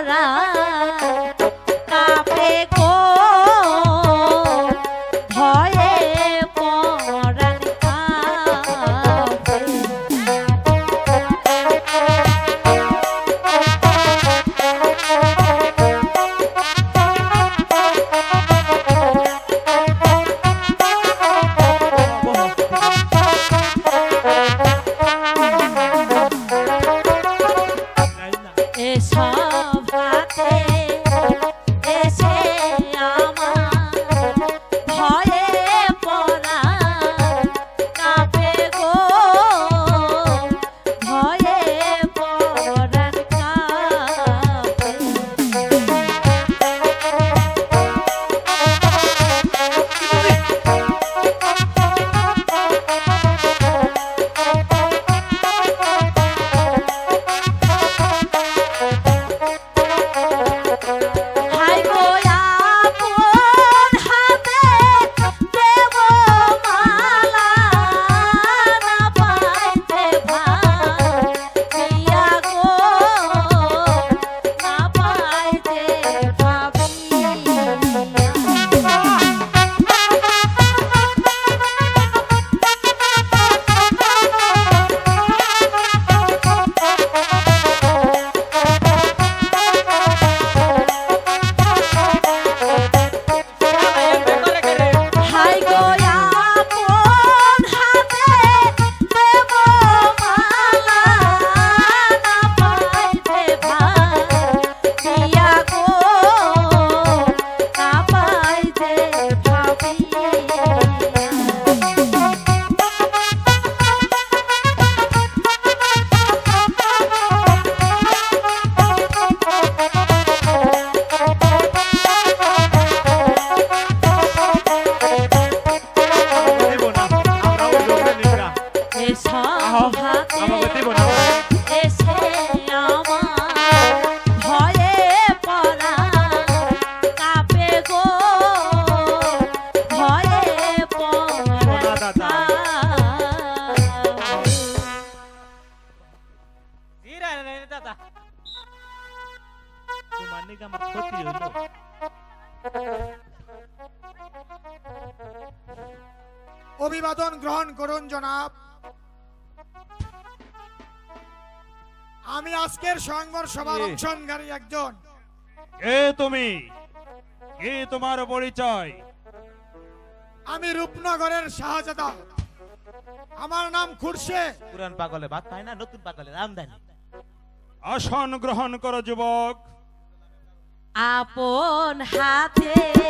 করা দাদা তোমার নিকে আমার ক্ষতি হইল অভিবাদন গ্রহণ করুন জনাব। আমি আজকের স্বয়ংবর সভার। অংশগ্রহণকারী একজন। এ তুমি? এ তোমার পরিচয়? আমি রূপনগরের শাহজাদা। আমার নাম খুরশে পুরান পাগলে ভাত পায় না নতুন পাগলের আমদানি আসন গ্রহণ করো যুবক। আপন হাতে